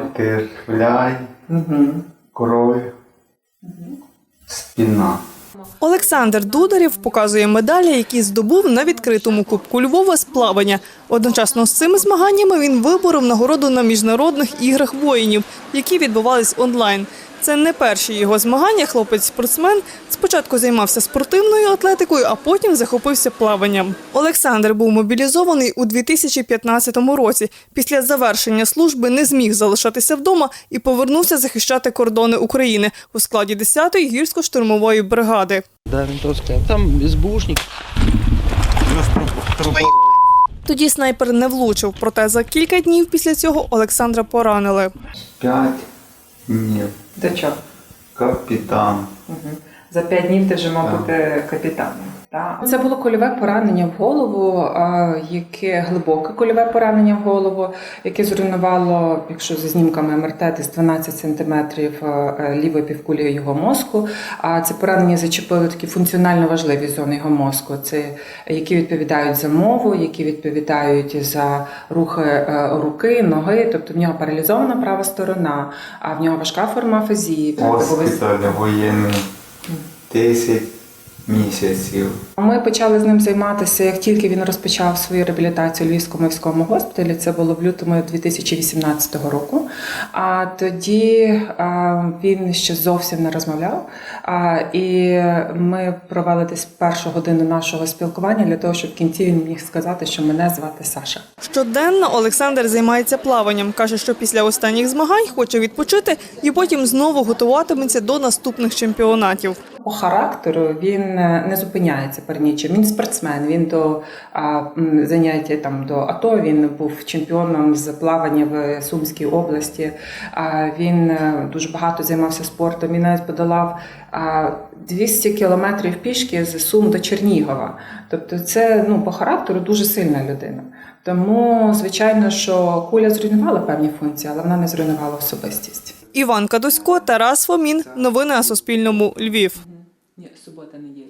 Батерфляй, кроль, спіна. Олександр Дударєв показує медалі, які здобув на відкритому Кубку Львова з плавання. Одночасно з цими змаганнями він виборов нагороду на міжнародних іграх воїнів, які відбувались онлайн. Це не перші його змагання. Хлопець-спортсмен спочатку займався спортивною атлетикою, а потім захопився плаванням. Олександр був мобілізований у 2015 році. Після завершення служби не зміг залишатися вдома і повернувся захищати кордони України у складі 10-ї гірсько-штурмової бригади. Там СБУшник. Тоді снайпер не влучив, проте за кілька днів після цього Олександра поранили. П'ять днів. До чого? Капітан. Угу. За п'ять днів ти вже мав бути капітаном. Так. Це було кольове поранення в голову, яке глибоке кольове поранення в голову, яке зруйнувало, якщо за знімками МРТ, десь 12 сантиметрів е, лівої півкулі його мозку. А це поранення зачепило такі функціонально важливі зони його мозку. Це які відповідають за мову, які відповідають за рухи е, руки, ноги. Тобто в нього паралізована права сторона, а в нього важка форма афазії. Госпіталь воєнний. 10 місяців. Ми почали з ним займатися, як тільки він розпочав свою реабілітацію у Львівському міському госпіталі. Це було в лютому 2018 року. А тоді а, він ще зовсім не розмовляв. А, і ми провели десь першу годину нашого спілкування для того, щоб в кінці він міг сказати, що мене звати Саша. Щоденно Олександр займається плаванням. Каже, що після останніх змагань хоче відпочити і потім знову готуватиметься до наступних чемпіонатів. По характеру він е, не зупиняється перед нічим. Він спортсмен. Він до а, заняття там до АТО. Він був чемпіоном з плавання в Сумській області. А, він е, дуже багато займався спортом. Він навіть подолав а, 200 кілометрів пішки з Сум до Чернігова. Тобто, це ну по характеру дуже сильна людина. Тому, звичайно, що куля зруйнувала певні функції, але вона не зруйнувала особистість. Іван Кадусько, Тарас Фомін. Новини на Суспільному. Львів. Ні, субота неділя.